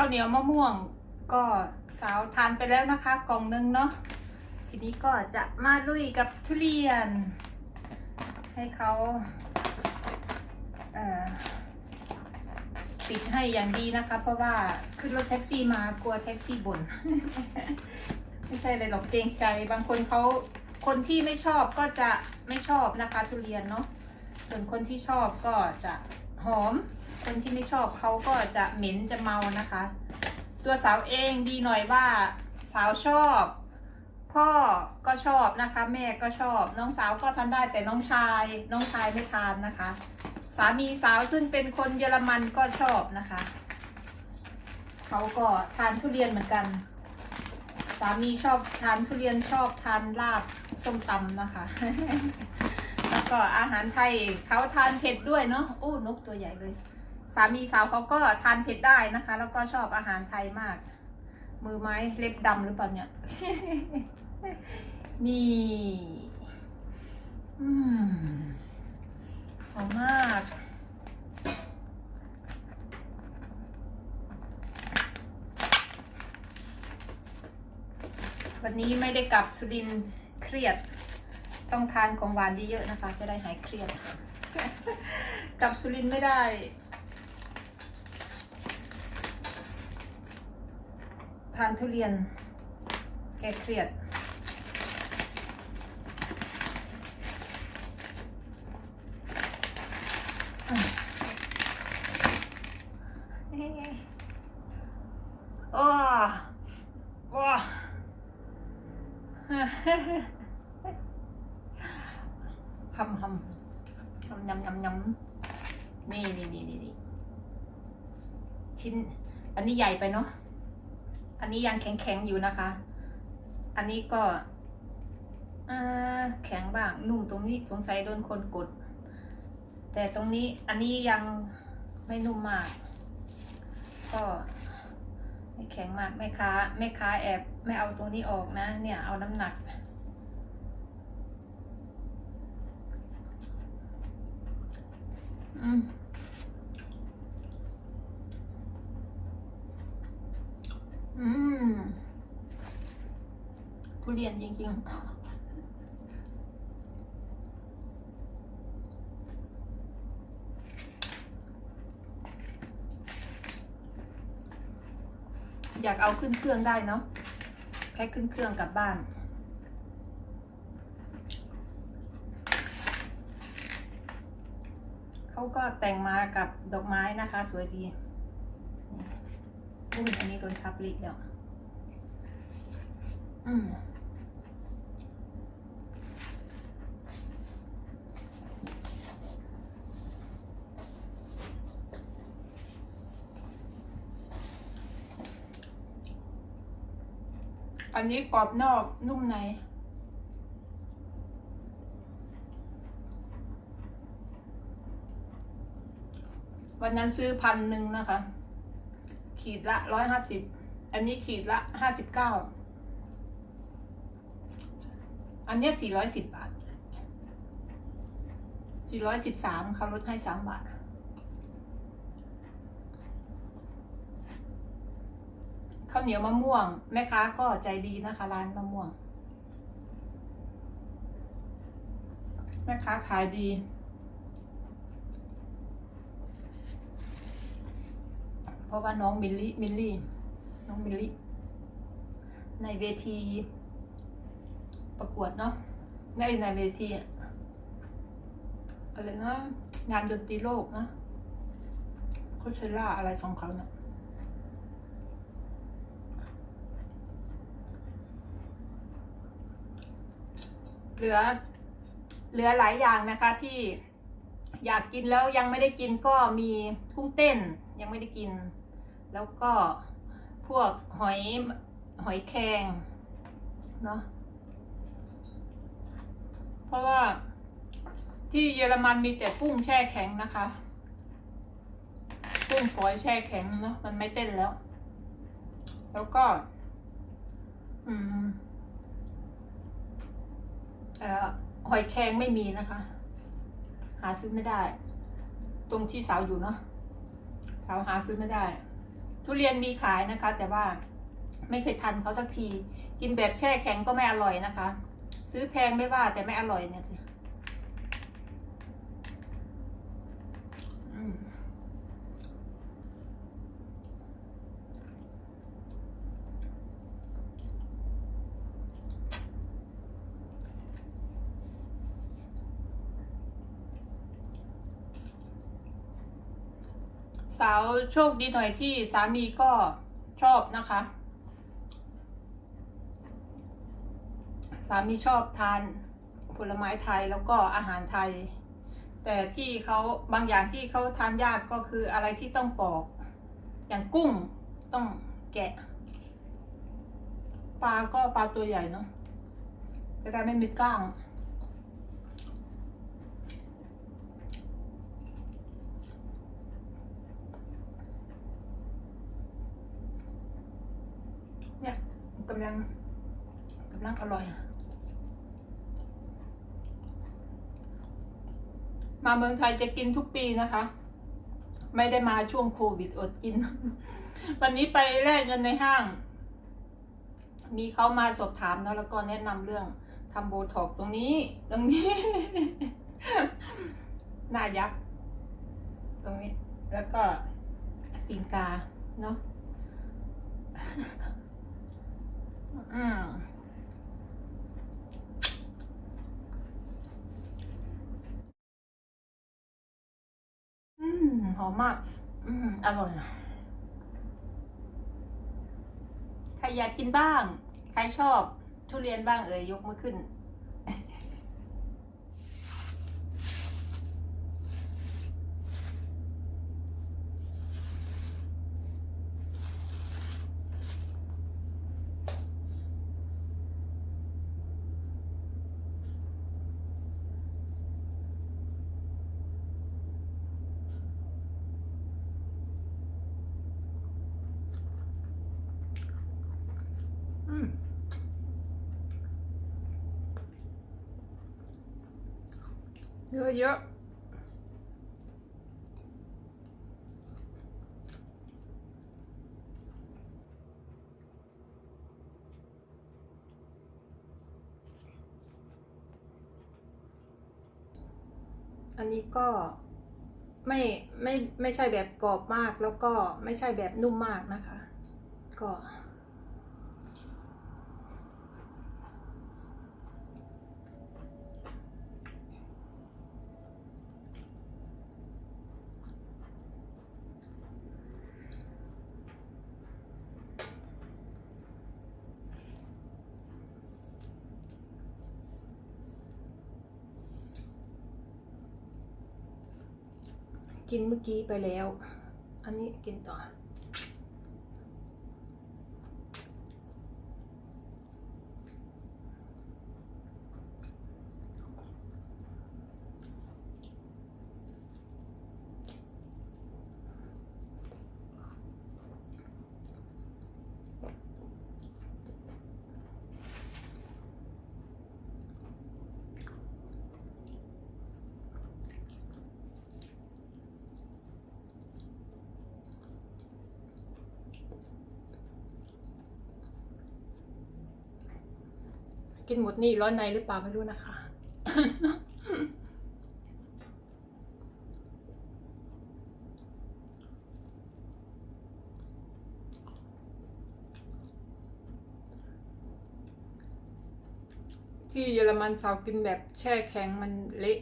ข้าวเหนียวมะม่วงก็สาวทานไปแล้วนะคะกล่องหนึงเนาะทีนี้ก็จะมาลุยกับทุเรียน ให้เขาเปิดให้อย่างดีนะคะ เพราะว่าขึ้นรถแท็กซี่มากลัวแท็กซี่บ่นไม่ใช่เลยหรอกเกรงใจ บางคนเขาคนที่ไม่ชอบก็จะไม่ชอบนะคะ ทุเรียนเนาะส่วนคนที่ชอบก็จะหอม คนที่ไม่ชอบเขาก็จะเหม็นจะเมานะคะ ตัวสาวเองดีหน่อยว่าสาวชอบ พ่อก็ชอบนะคะ แม่ก็ชอบ น้องสาวก็ทานได้แต่น้องชาย น้องชายไม่ทานนะคะ สามีสาวซึ่งเป็นคนเยอรมันก็ชอบนะคะเขาก็ทานทุเรียนเหมือนกัน สามีชอบทานทุเรียนชอบทานลาบส้มตำนะคะ แล้วก็อาหารไทยเขาทานเผ็ดด้วยเนาะโอ้นกตัวใหญ่เลย สามีสาวเขาก็ทานเผ็ดได้นะคะ แล้วก็ชอบอาหารไทยมาก มือไม้เล็บดำหรือเปล่าเนี่ยนี่อืมหอมมากวันนี้ไม่ได้กลับสุรินเครียด ต้องทานของหวานเยอะๆนะคะ จะได้หายเครียด กลับสุรินไม่ได้ ทานทุเรียน แกเครียด โอ้โอ้หำหำหำยำยำยำนี่นี่นี่นี่นี่ชิ้น อันนี้ใหญ่ไปเนาะ อันนี้ยังแข็งๆอยู่นะคะ อันนี้ก็แข็งบ้างนุ่มตรงนี้สงสัยโดนคนกด แต่ตรงนี้อันนี้ยังไม่นุ่มมาก ก็ไม่แข็งมากแม่ค้าแม่ค้าแอบไม่เอาตรงนี้ออกนะ เนี่ยเอาน้ำหนัก อืม อืม ทุเรียนจริงๆอยากเอาขึ้นเครื่องได้เนาะแพ็คขึ้นเครื่องกลับบ้าน เขาก็แต่งมากับดอกไม้นะคะ สวยดีอุ้ยอันนี้โดนทับลิแล้วอืม อันนี้กรอบนอกนุ่มใน วันนั้นซื้อพันหนึ่งนะคะ ขีดละร้อยห้าสิบ อันนี้ขีดละห้าสิบเก้า อันเนี้สี่ร้อยสิบบาท สี่ร้อยสิบสามเขาลดให้สามบาท ข้าวเหนียวมะม่วง แม่ค้าก็ใจดีนะคะ ร้านมะม่วง แม่ค้าขายดีเพราะว่าน้องมิลลี่มิลลี่ น้องมิลลี่ ในเวที ประกวดเนาะในในเวทีอะไรนะงานดนตรีโลกนะโคเชล่าอะไรของเขาเนะ เหลือ เหลือหลายอย่างนะคะที่อยากกินแล้วยังไม่ได้กินก็มีกุ้งเต้นยังไม่ได้กิน แล้วก็พวกหอยหอยแครงเนาะเพราะว่าที่เยอรมันมีแต่กุ้งแช่แข็งนะคะ กุ้งฝอยแช่แข็งเนาะมันไม่เต้นแล้ว แล้วก็ อืม หอยแครงไม่มีนะคะ หาซื้อไม่ได้ ตรงที่สาวอยู่เนาะสาวหาซื้อไม่ได้ ทุเรียนมีขายนะคะ แต่ว่าไม่เคยทันเขาสักที กินแบบแช่แข็งก็ไม่อร่อยนะคะ ซื้อแพงไม่ว่าแต่ไม่อร่อยเนี่ย สาวโชคดีหน่อยที่สามีก็ชอบนะคะ สามีชอบทานผลไม้ไทยแล้วก็อาหารไทย แต่ที่เขาบางอย่างที่เขาทานยากก็คืออะไรที่ต้องปอก อย่างกุ้งต้องแกะปลาก็ปลาตัวใหญ่เนาะจะได้ไม่มีกล้าง เนี่ยกำลังกำลังอร่อย มาเมืองไทยจะกินทุกปีนะคะ ไม่ได้มาช่วงโควิดอดกิน วันนี้ไปแลกเงินในห้าง มีเขามาสอบถามเนาะแล้วก็แนะนำเรื่องทำโบท็อกตรงนี้ ตรงนี้ หน้ายักษ์ตรงนี้ แล้วก็ตีนกาเนาะ อืมอืมหอมมาก อืมอร่อย ใครอยากกินบ้าง ใครชอบทุเรียนบ้างเอ่ยยกมือขึ้น เยอะเยอะอันนี้ก็ไม่ไม่ไม่ใช่แบบกรอบมากแล้วก็ไม่ใช่แบบนุ่มมากนะคะ ก็ กินเมื่อกี้ไปแล้ว อันนี้กินต่อ กินหมดนี่ร้อนในหรือเปล่าไม่รู้นะคะ ที่เยอรมันสาวกินแบบแช่แข็งมันเละ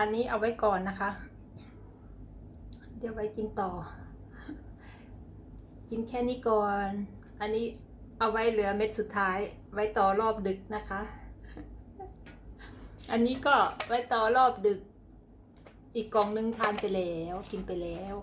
อันนี้เอาไว้ก่อนนะคะ เดี๋ยวไว้กินต่อ กินแค่นี้ก่อน อันนี้เอาไว้เหลือเม็ดสุดท้าย ไว้ต่อรอบดึกนะคะ อันนี้ก็ไว้ต่อรอบดึก อีกกล่องนึงทานไปแล้ว กินไปแล้ว